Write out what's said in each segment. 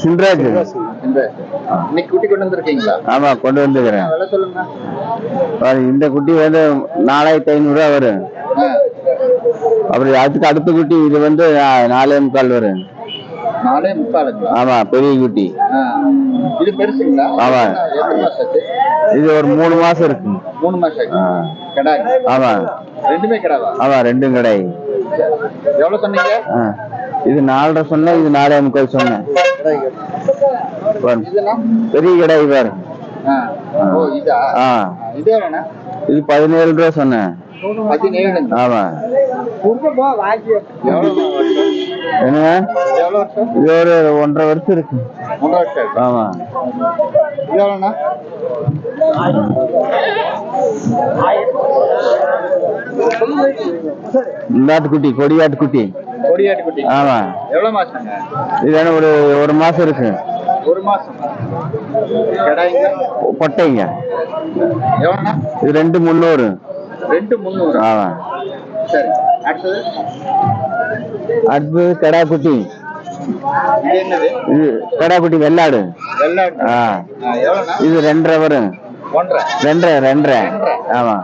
சின்ராஜ். இந்த இன்னைக்கு குட்டி கொண்டு வந்திருக்கீங்களா? ஆமா கொண்டு வந்துக்கிறேன் விலை சொல்லுங்க. பாரு, இந்த குட்டி வந்து நாலாயிரத்தி ஐநூறு ரூபா வரும். ஆ, அப்புறம் அதுக்கு அடுத்த குட்டி இது வந்து நாலே முக்கால் வரும். நாலே முக்காலுங்களா? ஆமா பெரிய குட்டி. இது பெருசுங்களா? ஆமா. இது ஒரு மூணு மாசம் இருக்கு. மூணு மாசம் ஆமா. ரெண்டுமே கிடாவா? ஆமா ரெண்டும் கடை எவ்வளவு சொன்னீங்க. இது நாலரை சொன்னேன் இது நாலே முக்கால் சொன்னேன். பெரிய கடை பாரு. இதா? ஆ. இது எவ்வளோண்ணா இது பதினேழு ரூபா சொன்னேன். ஆமா. வருஷம்? இது ஒரு ஒன்றரை வருஷம் இருக்கு. ஆமா. இந்தாட்டுக்குட்டி கொடியாட்டுக்குட்டி. கொடியாட்டு குட்டி ஆமா. எவ்வளோ மாசங்க? இது என்ன ஒரு ஒரு மாசம் இருக்கு. ஒரு மாசம். எவ்வளோண்ணா இது ரெண்டு முந்நூறு. ரெண்டு முந்நூறு. ஆமா. சரி. அடுத்தது? அடுத்து கடா குட்டி இது என்னது? இது கடா குட்டி வெள்ளாடு. இது ரெண்டரை வரும். ரெண்டரை ரெண்டரை. ஆமா.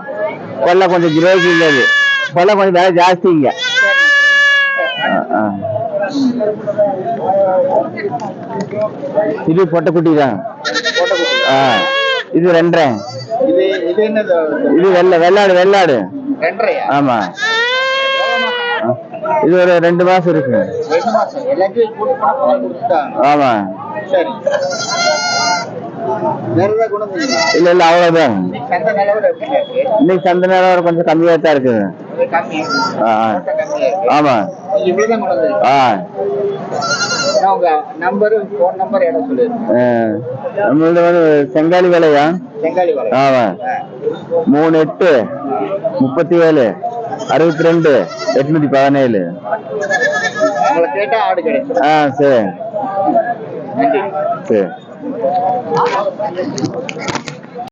கொல்லை கொஞ்சம் கிலோக்கு இல்லை இது கொல்லை கொஞ்சம் விலை ஜாஸ்திங்க. இது பொட்டைக்குட்டி தான். இது ரெண்டரை. இது வெள்ளை வெள்ளாடு வெள்ளாடு. ஆமா. இது ஒரு ரெண்டு மாசம் இருக்கு. ஆமா. இல்ல இல்ல அவ்வளவுதான். இன்னைக்கு சந்தை நிலவரம் கொஞ்சம் கம்மியா தான் இருக்குது. ஆமா. ஆ. நம்மளது வந்து செங்காலி வேலையா? ஆமா. மூணு எட்டு முப்பத்தி ஏழு அறுபத்தி ரெண்டு எட்நூத்தி பதினேழு ஆ சரி. சரி.